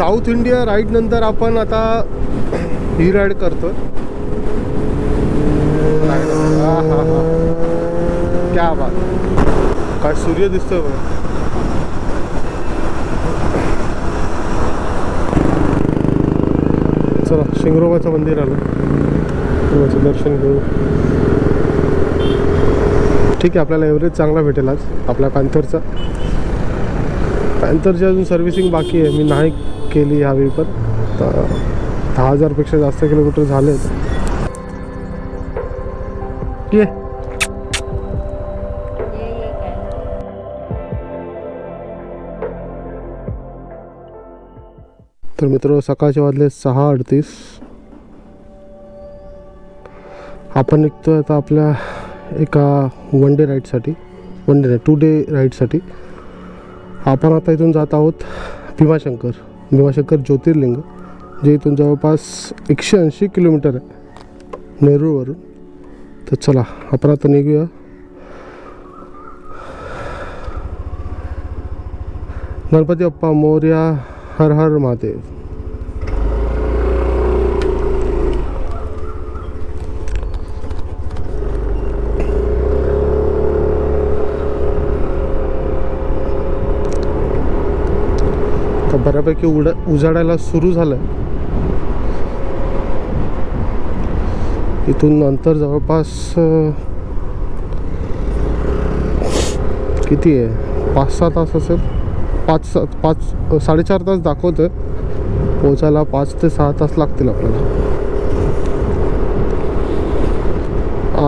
South India ride नंतर आपण आता ही राईड करतो. हा हा हा क्या बात. काय सूर्य दिसतोय बघा. चला शिंगरोबाचं मंदिर आलं. देवाचं दर्शन घेऊ. ठीक आहे आपल्याला एव्हरेज चांगला भेटेल आज आपल्या पॅन्थरचा. पॅन्थरची अजून सर्व्हिसिंग बाकी आहे मी नाही केली ह्यावेळी पण. तर दहा हजारपेक्षा जास्त किलोमीटर झाले. ये. तर मित्र सकाळचे वाजले सहा अडतीस. आपण निघतोय आता आपल्या एका वन डे राईडसाठी वन डे नाही टू डे राईडसाठी आपण आता इथून जात आहोत भीमाशंकर. भीमाशंकर ज्योतिर्लिंग जे इथून जवळपास एकशे ऐंशी किलोमीटर आहे नेरूळवरून. तर चला आपण आता निघूया. गणपती अप्पा मोर्या हर हर महादेव. बऱ्यापैकी उड उजाडायला सुरू झालं इथून अंतर जवळपास किती आहे? पाच सहा तास असेल. पाच सात पाच साडेचार तास दाखवतं पोचायला पाच ते सहा तास लागतील आपल्याला.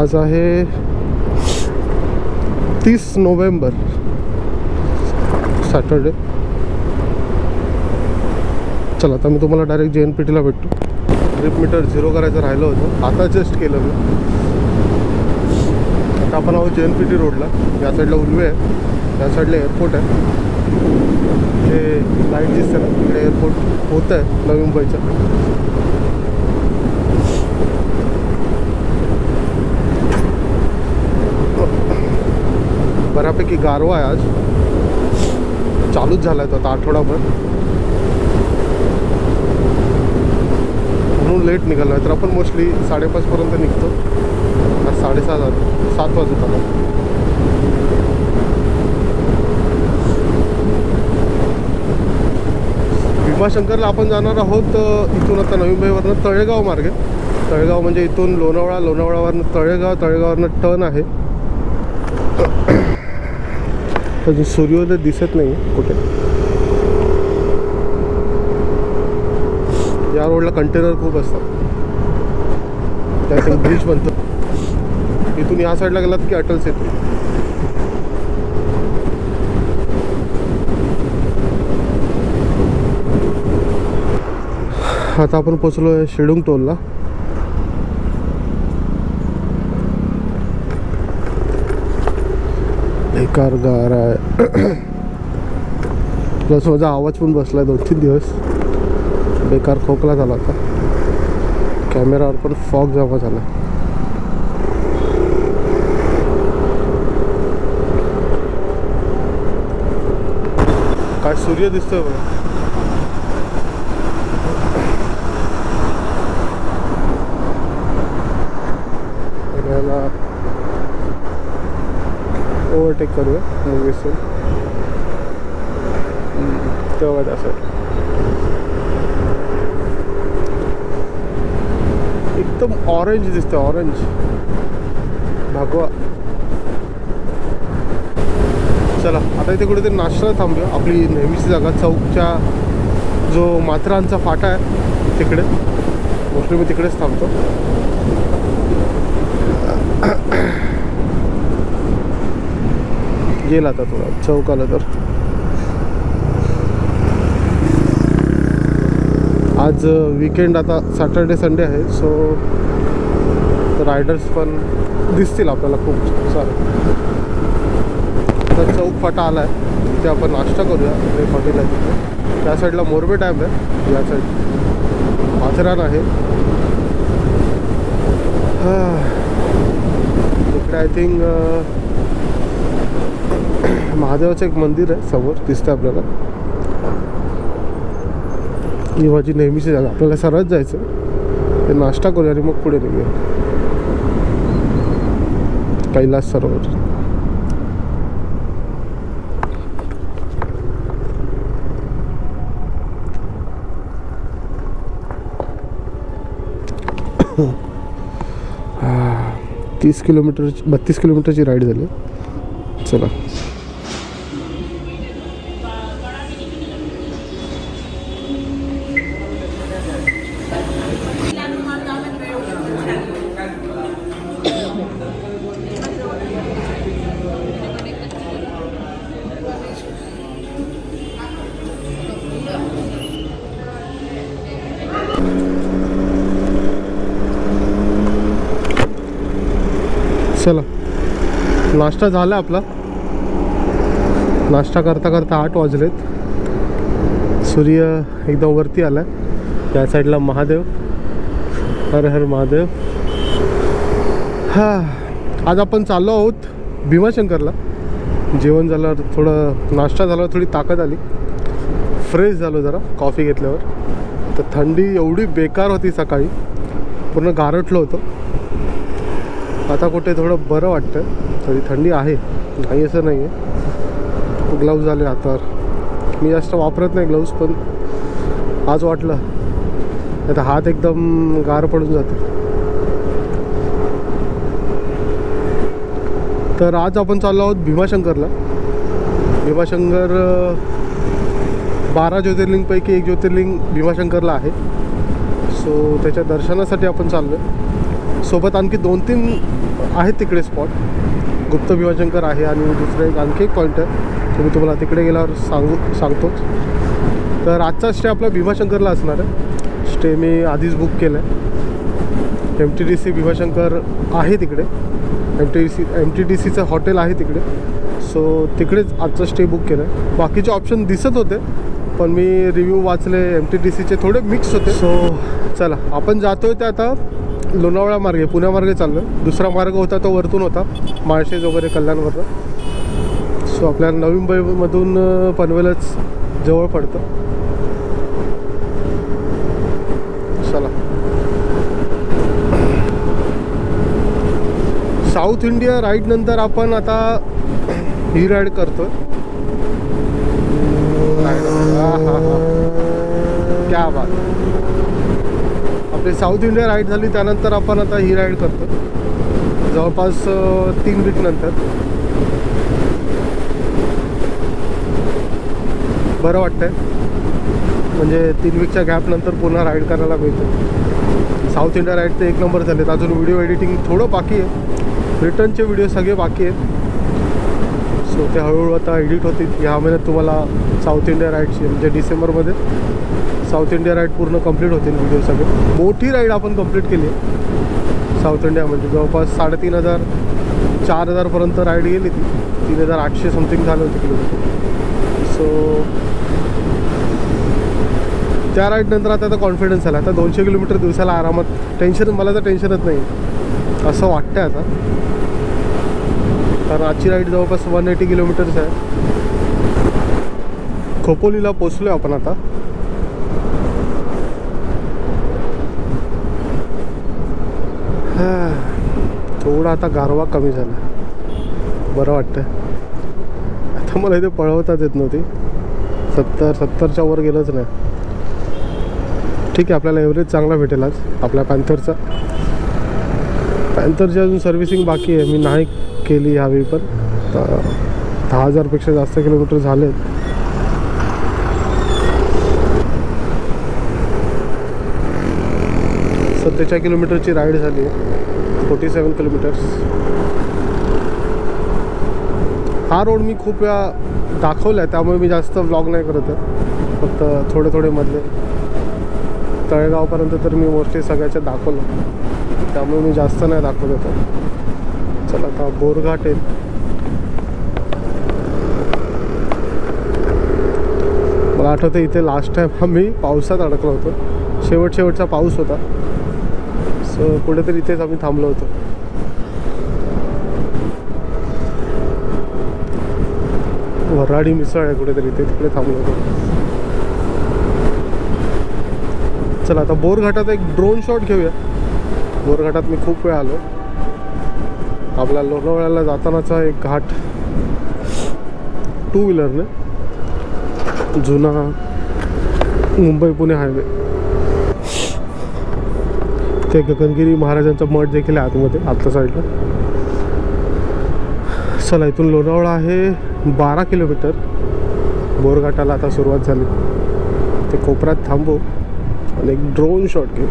आज आहे तीस नोव्हेंबर सॅटर्डे. चला आता मी तुम्हाला डायरेक्ट जे एन पी टीला भेटतो. ट्रिप मीटर झिरो करायचं राहिलं होतं. आता जस्ट केलं मी. आता आपण आहोत जे एन पी टी रोडला या साईडला उलवे आहे. या साईडला एअरपोर्ट आहे. जे लाइट दिसते ना तिकडे एअरपोर्ट होतं आहे नवी मुंबईचं. बऱ्यापैकी गारवा आहे आज. चालूच झाला आहे तो आता आठवडाभर. म्हणून लेट निघालो आहे तर आपण मोस्टली साडेपाचपर्यंत निघतो. आज साडेसहा झाले सात वाजत आला. भीमाशंकरला आपण जाणार आहोत इथून आता नवी मुंबईवरनं तळेगाव मार्गे. तळेगाव म्हणजे इथून लोणावळा लोणावळावरनं तळेगाव तळेगाववरनं टर्न आहे. अजून सूर्योदय दिसत नाही कुठे या रोडला कंटेनर खूप असतात. त्यातून ब्रिज बनतो. इथून या साईडला गेलात की अटल सेतू आता आपण पोचलो आहे शेडुंग टोलला. बेकार गार आहे. प्लस माझा आवाज पण बसला दोन तीन दिवस. बेकार खोकला झाला होता. कॅमेरावर पण फॉग जमा झाला. काय सूर्य दिसतोय बघा. ओव्हरटेक करूया मूवीसून तेव्हा त्या एकदम ऑरेंज दिसतं ऑरेंज भागवा. चला आता इथे कुठेतरी नाश्ता थांबूया आपली नेहमीची जागा चौकच्या जो मात्रांचा फाटा आहे तिकडे. मोस्टली मी तिकडेच थांबतो. गेला आता थोडा. चौक आला तर. आज विकेंड आता सॅटर्डे संडे आहे सो रायडर्स पण दिसतील आपल्याला खूप सारे. तर चौक फाटा आला आहे तिथे आपण नाश्ता करूया ते हॉटेल आहे तिथे. त्या साईडला मोरबे डॅम आहे या साईड माथेरान आहे. हा. इकडे आय थिंक महादेवाचं एक मंदिर आहे समोर दिसतं आपल्याला. ही माझी नेहमीची जागा आपल्याला सरळ जायचं. ते नाश्ता करूया आणि मग पुढे निघूया. कैलास सरोवर. तीस किलोमीटर बत्तीस किलोमीटरची राईड झाली. चला. नाश्ता झाला आपला. नाश्ता करता करता आठ वाजलेत. सूर्य एकदम वरती आला त्या साईडला महादेव. हर हर महादेव. हा आज आपण चाललो आहोत भीमाशंकरला. जेवण झाल्यावर थोडं नाश्ता झाल्यावर थोडी ताकद आली. फ्रेश झालो जरा कॉफी घेतल्यावर. तर थंडी एवढी बेकार होती सकाळी. पूर्ण गारठलं होतं. आता कुठे थोडं बरं वाटतं. तरी थंडी आहे. नाही असं नाही आहे ग्लव्ज आले हातावर. मी जास्त वापरत नाही ग्लव्ज पण आज वाटलं. आता हात एकदम गार पडून जाते तर आज आपण चाललो आहोत भीमाशंकरला. भीमाशंकर बारा ज्योतिर्लिंगपैकी एक ज्योतिर्लिंग भीमाशंकरला आहे. सो त्याच्या दर्शनासाठी आपण चाललो आहे सोबत आणखी दोन तीन आहेत तिकडे स्पॉट गुप्त भीमाशंकर आहे आणि दुसरं एक आणखी एक पॉईंट आहे तो मी तुम्हाला तिकडे गेल्यावर सांगू सांगतोच तर आजचा स्टे आपला भीमाशंकरला असणार आहे. स्टे मी आधीच बुक केलं आहे M T D C Bhimashankar आहे तिकडे. M T D C M T D सीचं हॉटेल आहे तिकडे. सो तिकडेच आजचा स्टे बुक केलं आहे बाकीचे ऑप्शन दिसत होते पण मी रिव्ह्यू वाचले. एम टी डी सीचे थोडे मिक्स होते. सो चला आपण जातोय ते आता लोणावळा मार्गे पुण्यामार्गे चाललो दुसरा मार्ग होता तो वरतून होता माळशेज वगैरे कल्याणवरनं. सो आपल्याला नवी मुंबईमधून पनवेलच जवळ पडतं. चला. साऊथ इंडिया राईड नंतर आपण आता ही राईड करतो क्या बात. आपली साऊथ इंडिया राईड झाली त्यानंतर आपण आता ही राईड करतो. जवळपास तीन वीक नंतर. बरं वाटतंय. म्हणजे तीन वीकच्या गॅपनंतर पुन्हा राईड करायला मिळतं. साऊथ इंडिया राईड ते एक नंबर झालेत. अजून व्हिडिओ एडिटिंग थोडं बाकी आहे. रिटर्नचे व्हिडिओ सगळे बाकी आहेत. सो ते हळूहळू आता एडिट होतील. ह्या महिन्यात तुम्हाला साऊथ इंडिया राईडची म्हणजे डिसेंबरमध्ये. साऊथ इंडिया राईड पूर्ण कंप्लीट होतील व्हिडिओ सगळे. मोठी राईड आपण कंप्लीट केली साऊथ साऊथ इंडियामध्ये म्हणजे जवळपास साडेतीन हजार चार हजारपर्यंत राईड गेली ती. तीन हजार आठशे समथिंग झालं होतं किलोमीटर. सो त्या राईडनंतर आता आता कॉन्फिडन्स आला आता दोनशे किलोमीटर दिवसाला आरामात टेन्शन मला तर टेन्शनच नाही. असं वाटतं आहे आता. कारण आजची राईड जवळपास वन एटी किलोमीटर्स आहे. खोपोलीला पोचलो आपण आता. थोडा आता गारवा कमी झाला. बरं वाटतं आता मला इथे पळवताच येत नव्हती. सत्तर सत्तरच्या वर गेलंच नाही. ठीक आहे आपल्याला एव्हरेज चांगला भेटेल आज आपल्या पॅन्थरचा. पॅन्थरची अजून सर्व्हिसिंग बाकी आहे. मी नाही केली ह्यावेळी पण. तर दहा हजारपेक्षा जास्त किलोमीटर झालेत. सत्तेचाळ किलोमीटरची राईड झाली. फोर्टी सेवन किलोमीटर्स हा रोड मी खूप वेळा दाखवला आहे त्यामुळे मी जास्त व्लॉग नाही करत आहे. फक्त थोडे थोडे मधले. तळेगावपर्यंत तर मी मोस्टली सगळ्याच्या दाखवलं. त्यामुळे मी जास्त नाही दाखवत होतं चला आता बोरघाट आहे मला आठवतं इथे लास्ट टाईम आम्ही पावसात अडकलो होतो. शेवट शेवटचा पाऊस होता. सो कुठेतरी इथेच आम्ही थांबलो होतो. वराडी मिसळ आहे कुठेतरी इथे तिकडे थांबलो होतो. चला आता बोरघाटात एक ड्रोन शॉट घेऊया. बोरघाटात मी खूप वेळ आलो. आपल्या लोणावळ्याला जातानाचा एक घाट. टू व्हीलरने जुना मुंबई पुणे हायवे ते गगनगिरी महाराजांचा मठ देखील आहे आतमध्ये आतल्या साईडला चला इथून लोणावळा आहे बारा किलोमीटर. बोरघाटाला आता सुरुवात झाली. ते कोपऱ्यात थांबू आणि एक ड्रोन शॉट घेऊ.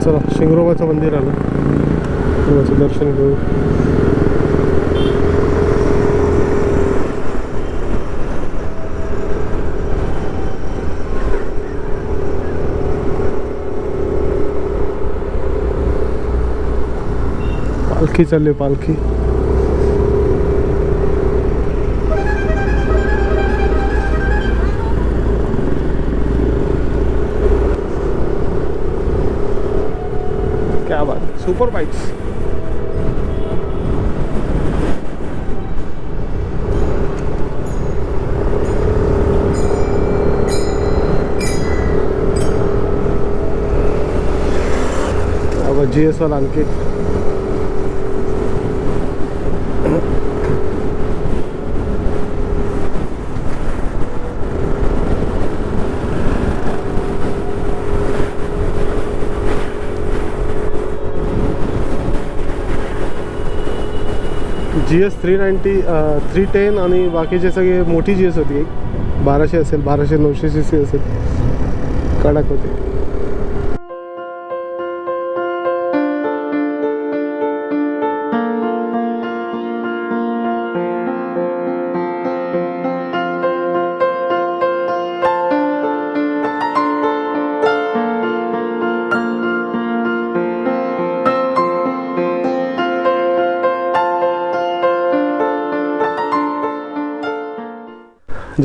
चला शिंगरोबाचं मंदिर आलं. देवाचं दर्शन घेऊ पालखी चालली पालखी क्या बात सुपर बाईक्स जी एस वाला आणखी. G S three ninety three ten आणि बाकीचे सगळे मोठी जी एस होती एक. बाराशे असेल बाराशे नऊशे सी सी असेल. कडक होते.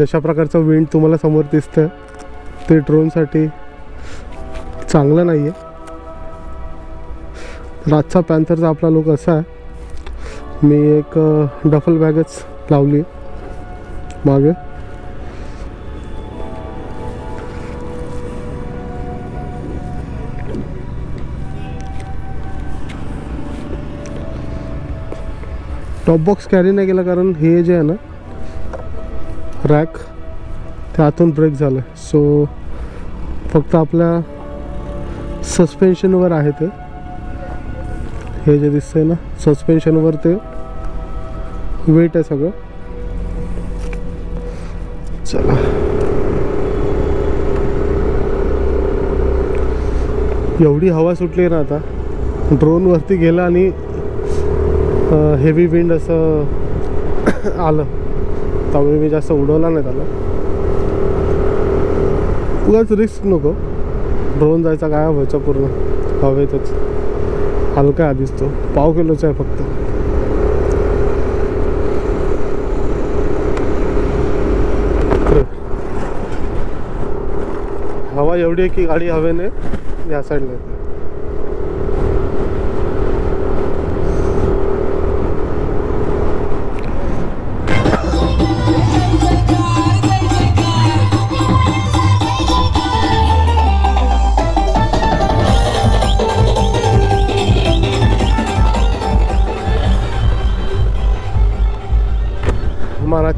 जशा प्रकारचं विंड तुम्हाला समोर दिसतं ते ड्रोनसाठी चांगलं नाही आहे रातचा पॅन्थरचा आपला लोक असा आहे मी एक डफल बॅगच लावली आहे मागे. टॉप बॉक्स कॅरी नाही केला कारण हे जे आहे ना रॅक. ते आतून ब्रेक झालं सो फक्त आपल्या सस्पेन्शनवर आहे ते. हे जे दिसतंय ना सस्पेन्शनवर ते वेट आहे सगळं. चला. एवढी हवा सुटली ना आता. ड्रोनवरती गेला आणि हेवी विंड असं आलं. त्यामुळे मी जास्त उडवला नाही त्याला. उगाच रिस्क नको. ड्रोन जायचा काय व्हायचा पूर्ण. हवेतच. हलका आधीच तो पाव किलोचा आहे फक्त. हवा एवढी आहे की गाडी हवेने या साईडला येते.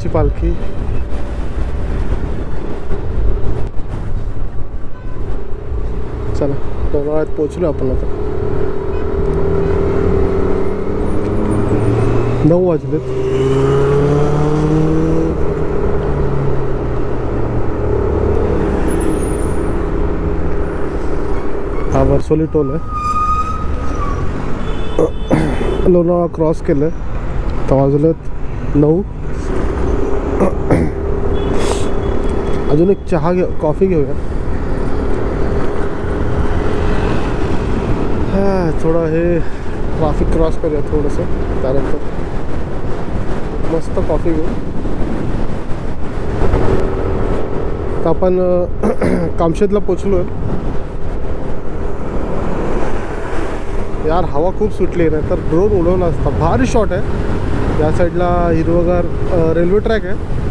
मानाची पालखी. चला लोणावळ्यात पोचलो आपण आता. नऊ वाजलेत. हा वर्सोली टोल आहे. लोणावळा क्रॉस केलं तर वाजलेत नऊ. अजून एक चहा घे कॉफी घेऊया हां थोडं हे ट्राफिक क्रॉस करूया थोडंसं त्यानंतर मस्त कॉफी घेऊ. तर आपण कामशेतला पोचलो आहे यार हवा खूप सुटली नाही तर ड्रोन उडवला असता. भारी शॉट आहे. या साईडला हिरवगार रेल्वे ट्रॅक आहे.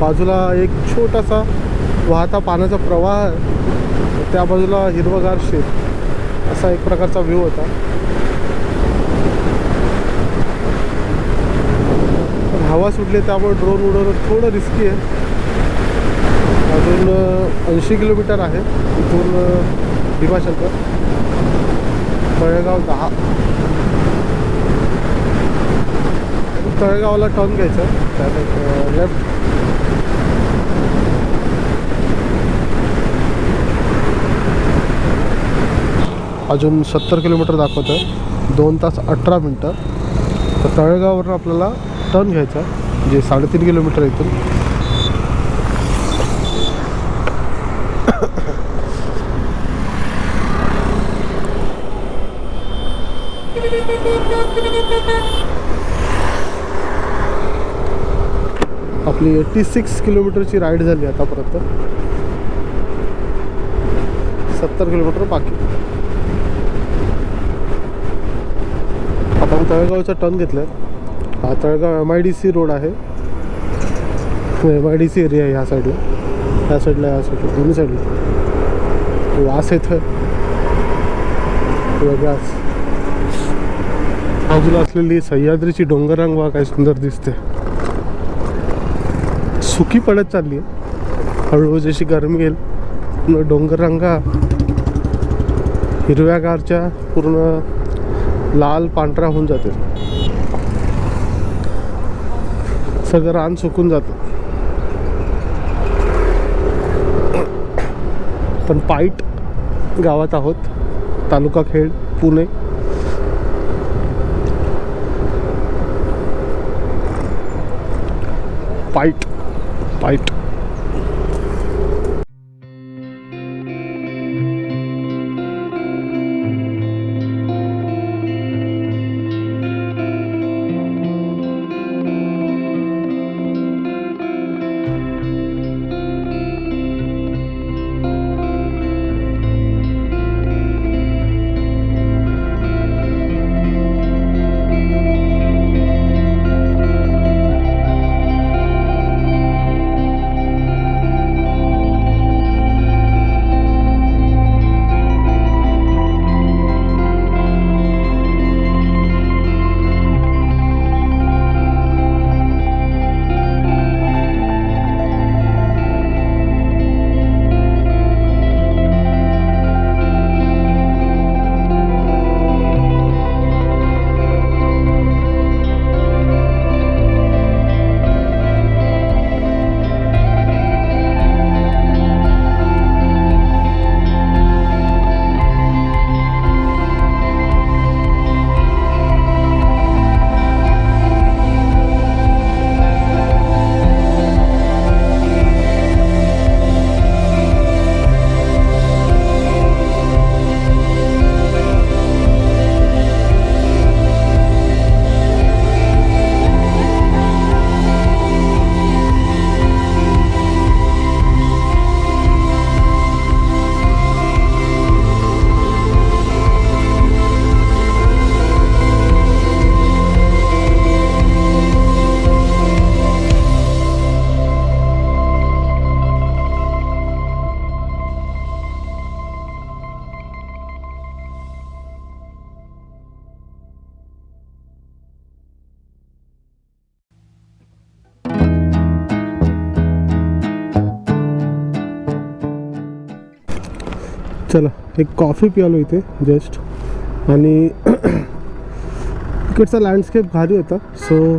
बाजूला एक छोटासा वाहता पाण्याचा प्रवाह त्या बाजूला हिरवगार शेत. असा एक प्रकारचा व्ह्यू होता. पण हवा सुटली त्यामुळे ड्रोन उडवणं थोडं रिस्की आहे. अजून ऐंशी किलोमीटर आहे इथून अ, भीमाशंकर तळेगाव दहा. तळेगावला टर्न घ्यायचं. त्यात लेफ्ट अजून सत्तर किलोमीटर दाखवतं आहे दोन तास अठरा मिनटं. तर तळेगाववरून आपल्याला टर्न घ्यायचा आहे, जे साडेतीन किलोमीटर इथून. आपली एट्टी सिक्स किलोमीटरची राईड झाली आतापर्यंत. सत्तर किलोमीटर बाकी. आपण तळेगावचा टर्न घेतला हा Talegaon M I D C road आहे. M I D C area आहे ह्या साईडला ह्या साईडला ह्या साईडला दोन्ही साईडला वास येतं वेगळाच बाजूला असलेली सह्याद्रीची डोंगररांग वा काय सुंदर दिसते. सुखी पडत चालली आहे. हळूहळू जशी गरमी येईल पूर्ण डोंगररांगा हिरव्यागारच्या पूर्ण लाल पांढरा होऊन जाते. सगळं रान सुकून जातं. पण पाईट गावात आहोत. तालुका खेड पुणे. पाईट. पाईट चला एक कॉफी पियालो इथे जस्ट आणि इकडचा लँडस्केप भारी होता सो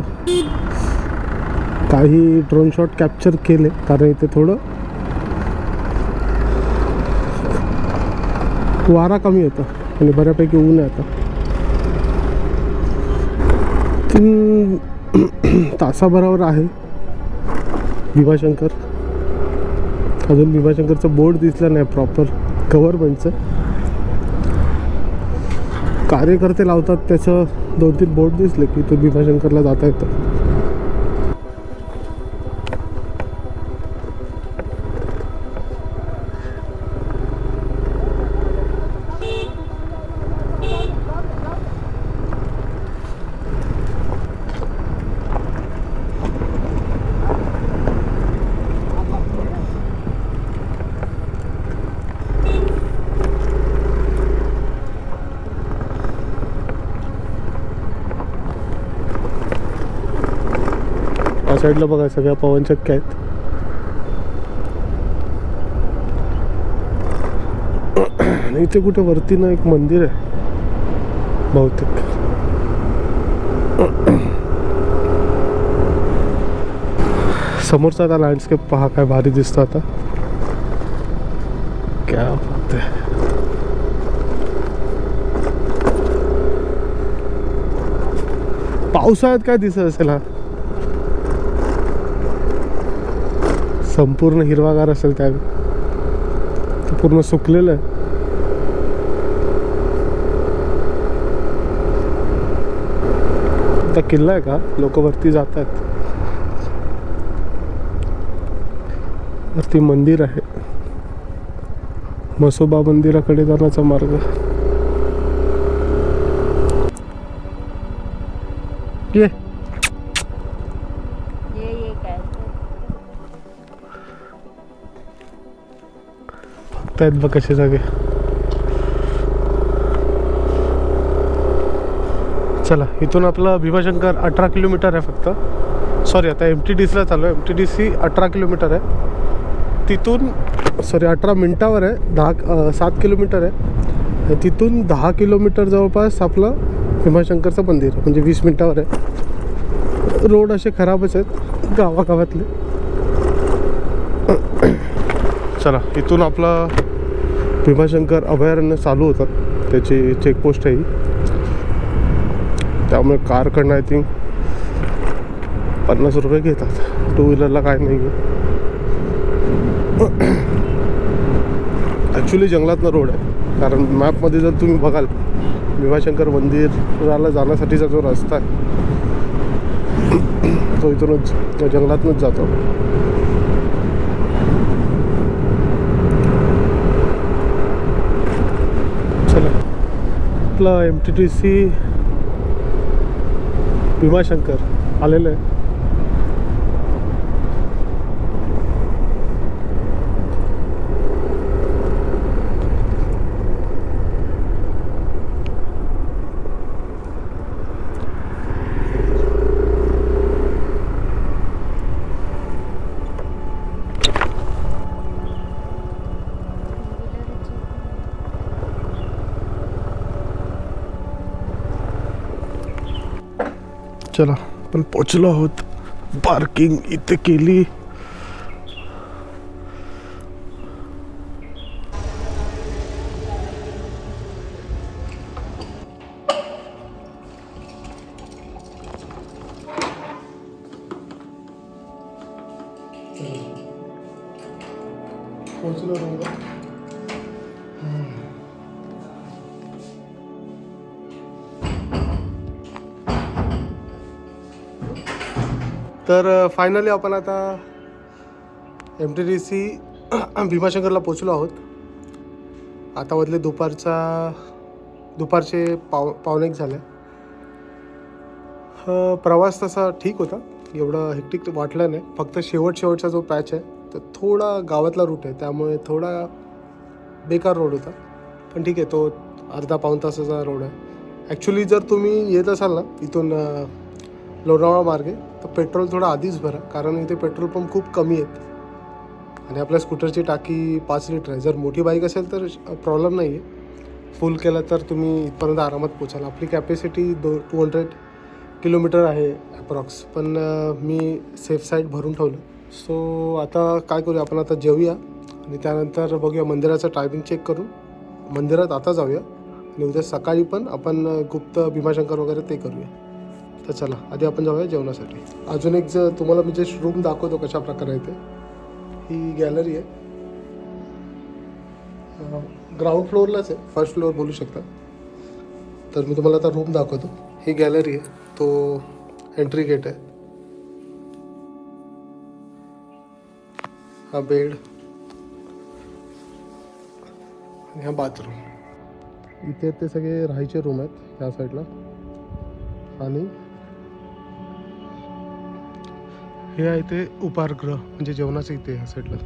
काही ड्रोन शॉट कॅप्चर केले कारण इथे थोडं वारा कमी होता आणि बऱ्यापैकी ऊन आहे आता. तीन तासाभरावर आहे भीमाशंकर अजून विभाशंकरचा बोर्ड दिसला नाही प्रॉपर गव्हर्नमेंटचं कार्यकर्ते लावतात त्याचं दोन तीन बोर्ड दिसले की तो भीमाशंकरला जाता येतं साईडला बघा सगळ्या पवनचक्क्या आहेत. आणि इथे कुठे वरती ना एक मंदिर आहे बहुतेक. समोरचा आता लँडस्केप पहा काय भारी दिसतो आता. क्या बात आहे. पावसाळ्यात काय दिसत असेल हा? संपूर्ण हिरवागार असेल त्या ते पूर्ण सुकलेलं आहे. आता किल्ला आहे का? लोक वरती जात आहेत. वरती मंदिर आहे. मसोबा मंदिराकडे जाण्याचा मार्ग. ये ये. आहेत बघ कसे जागे. चला इथून आपलं भीमाशंकर अठरा किलोमीटर आहे फक्त. सॉरी आता एम टी डी सीला चालू आहे एम टी डी सी अठरा किलोमीटर आहे. तिथून सॉरी अठरा मिनटावर आहे. दहा सात किलोमीटर आहे. तिथून दहा किलोमीटर जवळपास आपलं भीमाशंकरचं मंदिर आहे. म्हणजे वीस मिनटावर आहे. रोड असे खराबच आहेत गावागावातले. चला इथून आपला भीमाशंकर अभयारण्य चालू होतं. त्याची चेकपोस्ट आहे त्यामुळे कारकडनं आय थिंक पन्नास रुपये घेतात. टू व्हीलरला काय नाही ॲक्च्युली जंगलातनं रोड आहे. कारण मॅपमध्ये जर तुम्ही बघाल भीमाशंकर मंदिराला जाण्यासाठीचा जो रस्ता आहे तो इथूनच जंगलातूनच जातो चला आपलं M T T C Bhimashankar आलेलं आहे. चला पण पोचलो आहोत. पार्किंग इथे केली. फायनली आपण आता एम टी डी सी भीमाशंकरला पोचलो आहोत. आता मधले दुपारचा दुपारचे पाव पावणेक झाले. प्रवास तसा ठीक होता. एवढं हेक्टिक वाटला नाही. फक्त शेवट शेवटचा जो पॅच आहे तो थोडा गावातला रूट आहे. त्यामुळे थोडा बेकार रोड होता. पण ठीक आहे तो अर्धा पाऊण तासाचा रोड आहे. ॲक्च्युली जर तुम्ही येत असाल ना इथून लोणावळा मार्गे तर पेट्रोल थोडं आधीच भरा कारण इथे पेट्रोल पंप खूप कमी आहेत. आणि आपल्या स्कूटरची टाकी पाच लिटर आहे. जर मोठी बाईक असेल तर प्रॉब्लेम नाही आहे फुल केला तर तुम्ही इथपर्यंत आरामात पोचाल. आपली कॅपॅसिटी दो टू हंड्रेड किलोमीटर आहे अप्रॉक्स पण मी सेफ साईड भरून ठेवलं. सो आता काय करूया? आपण आता जेवूया. आणि त्यानंतर बघूया मंदिराचं टायमिंग चेक करून. मंदिरात आता जाऊया. आणि उद्या सकाळी पण आपण गुप्त भीमाशंकर वगैरे ते करूया. तर चला आधी आपण जाऊया जेवणासाठी. अजून एक जर तुम्हाला मी जे रूम दाखवतो कशा प्रकारे ते ही गॅलरी आहे. ग्राउंड फ्लोअरलाच आहे फर्स्ट फ्लोअर बोलू शकता. तर मी तुम्हाला आता रूम दाखवतो. ही गॅलरी आहे तो एंट्री गेट आहे. हा बेड आणि हा बाथरूम इथे ते सगळे राहायचे रूम आहेत ह्या साईडला आणि हे आहे ते उपारग्रह म्हणजे जेवणाचं इथे ह्या साईडला